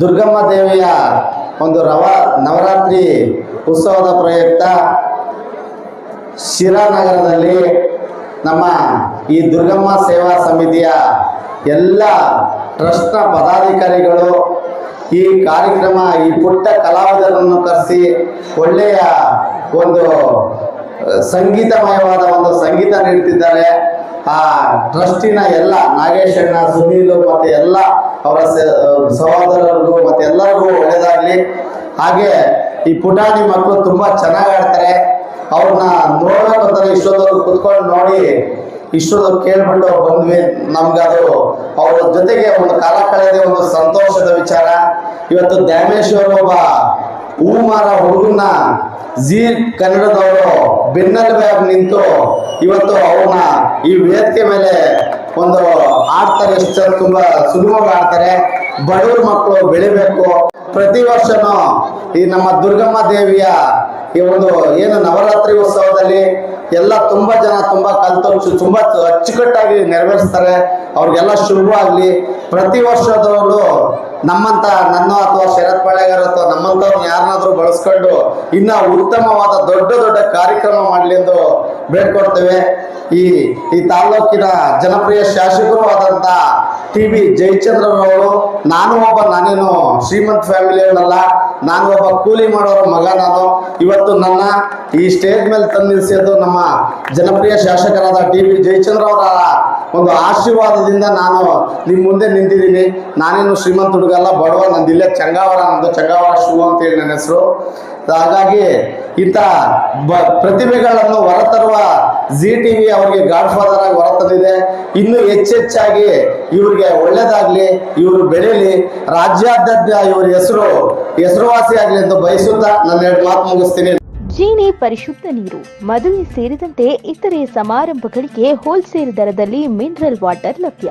ದುರ್ಗಮ್ಮ ದೇವಿಯ ಒಂದು ರವ ನವರಾತ್ರಿ ಉತ್ಸವದ ಪ್ರಯುಕ್ತ ಶಿರಾನಗರದಲ್ಲಿ ನಮ್ಮ ಈ ದುರ್ಗಮ್ಮ ಸೇವಾ ಸಮಿತಿಯ ಎಲ್ಲ ಟ್ರಸ್ಟ್ನ ಪದಾಧಿಕಾರಿಗಳು ಈ ಕಾರ್ಯಕ್ರಮ, ಈ ಪುಟ್ಟ ಕಲಾವಿದರನ್ನು ಕರೆಸಿ ಒಳ್ಳೆಯ ಒಂದು ಸಂಗೀತಮಯವಾದ ಒಂದು ಸಂಗೀತ ನೀಡ್ತಿದ್ದಾರೆ ಆ ಟ್ರಸ್ಟಿನ ಎಲ್ಲ ನಾಗೇಶ್ ಅಣ್ಣ ಸುನೀಲು ಮತ್ತೆ ಎಲ್ಲ ಅವರ ಸ- ಮತ್ತೆ ಎಲ್ಲರಿಗೂ ಒಳ್ಳೇದಾಗ್ಲಿ. ಹಾಗೆ ಈ ಪುಟಾಣಿ ಮಕ್ಕಳು ತುಂಬಾ ಚೆನ್ನಾಗಿ ಆಡ್ತಾರೆ. ಅವ್ರನ್ನ ನೋಡ್ಬೇಕಂತಾರೆ ಇಷ್ಟೊಂದವ್ರು ಕುತ್ಕೊಂಡು ನೋಡಿ ಇಷ್ಟೊತ್ತು ಕೇಳ್ಬಿಟ್ಟು ಬಂದ್ವಿ. ನಮ್ಗದು ಅವ್ರ ಜೊತೆಗೆ ಒಂದು ಕಾಲ ಕಳೆದ ಒಂದು ಸಂತೋಷದ ವಿಚಾರ. ಇವತ್ತು ದ್ಯಾಮೇಶ್ವರ್ ಒಬ್ಬ ಹೂ ಮಾರ ಹುಡುಗನ್ನ ಜಿ ಕನ್ನಡದವರು ಬೆನ್ನೆಲುಬಾಗಿ ನಿಂತು ಇವತ್ತು ಅವನ ಈ ವೇದಿಕೆ ಮೇಲೆ ಒಂದು ಆಡ್ತಾರೆ, ಎಷ್ಟು ತುಂಬಾ ಸುಲಭವಾಗಿ ಆಡ್ತಾರೆ. ಬಡವ್ರ ಮಕ್ಕಳು ಬೆಳಿಬೇಕು. ಪ್ರತಿ ವರ್ಷನೂ ಈ ನಮ್ಮ ದುರ್ಗಮ್ಮ ದೇವಿಯ ಈ ಒಂದು ಏನು ನವರಾತ್ರಿ ಉತ್ಸವದಲ್ಲಿ ಎಲ್ಲ ತುಂಬಾ ಜನ ತುಂಬಾ ಕಲ್ತು ತುಂಬಾ ಅಚ್ಚುಕಟ್ಟಾಗಿ ನೆರವೇರಿಸ್ತಾರೆ. ಅವ್ರಿಗೆಲ್ಲ ಶುಭವಾಗ್ಲಿ. ಪ್ರತಿ ವರ್ಷದವರು ನಮ್ಮಂತ ನನ್ನ ಅಥವಾ ಅಥವಾ ಯಾರನ್ನಾದ್ರೂ ಬಳಸ್ಕೊಂಡು ಇನ್ನ ಉತ್ತಮವಾದ ದೊಡ್ಡ ದೊಡ್ಡ ಕಾರ್ಯಕ್ರಮ ಮಾಡಲಿ ಎಂದು ಬೇಡ್ಕೊಡ್ತೇವೆ ಈ ಈ ತಾಲೂಕಿನ ಜನಪ್ರಿಯ ಶಾಸಕರು ಆದಂತ ಟಿ ಬಿ ಜಯಚಂದ್ರನವರು ನಾನು ಒಬ್ಬ, ನಾನೇನು ಶ್ರೀಮಂತ್ ಫ್ಯಾಮಿಲಿಯವನಲ್ಲ, ನಾನು ಒಬ್ಬ ಕೂಲಿ ಮಾಡೋರ ಮಗ ನಾನು. ಇವತ್ತು ನನ್ನ ಈ ಸ್ಟೇಜ್ ಮೇಲೆ ತಂದು ನಮ್ಮ ಜನಪ್ರಿಯ ಶಾಸಕರಾದ ಟಿ ಬಿ ಜಯಚಂದ್ರ ಅವರ ಒಂದು ಆಶೀರ್ವಾದದಿಂದ ನಾನು ನಿಮ್ಮ ಮುಂದೆ ನಿಂತಿದ್ದೀನಿ. ನಾನೇನು ಶ್ರೀಮಂತ ಹುಡುಗಲ್ಲ ಬಡವ ನಂದು ಇಲ್ಲೇ ಚಂಗಾವರ, ನಂದು ಚಂಗಾವರ ಶಿವ ಅಂತೇಳಿ ನನ್ನ ಹೆಸರು. ಹಾಗಾಗಿ ಇಂಥ ಬ ಪ್ರತಿಭೆಗಳನ್ನು ಹೊರತರುವ ಜಿ ಟಿ ವಿ ಅವರಿಗೆ ಗಾಡ್ ಫಾದರ್ ಆಗಿ ಹೊರತಂದಿದೆ ಇನ್ನು ಹೆಚ್ಚೆಚ್ಚಾಗಿ ಇವ್ರಿಗೆ ಒಳ್ಳೇದಾಗ್ಲಿ, ಇವರು ಬೆಳೀಲಿ. ರಾಜ್ಯಾದ್ಯಂತ ಇವ್ರ ಹೆಸರು ಹೆಸರುವಾಸಿ ಆಗಲಿ ಎಂದು ಬಯಸುತ್ತಾ ನನ್ನ ಎರಡು ಮಾತು ಮುಗಿಸ್ತೀನಿ. ಜೀನಿ ಪರಿಶುದ್ಧ ನೀರು, ಮದುವೆ ಸೇರಿದಂತೆ ಇತರೆ ಸಮಾರಂಭಗಳಿಗೆ ಹೋಲ್ಸೇಲ್ ದರದಲ್ಲಿ ಮಿನರಲ್ ವಾಟರ್ ಲಭ್ಯ.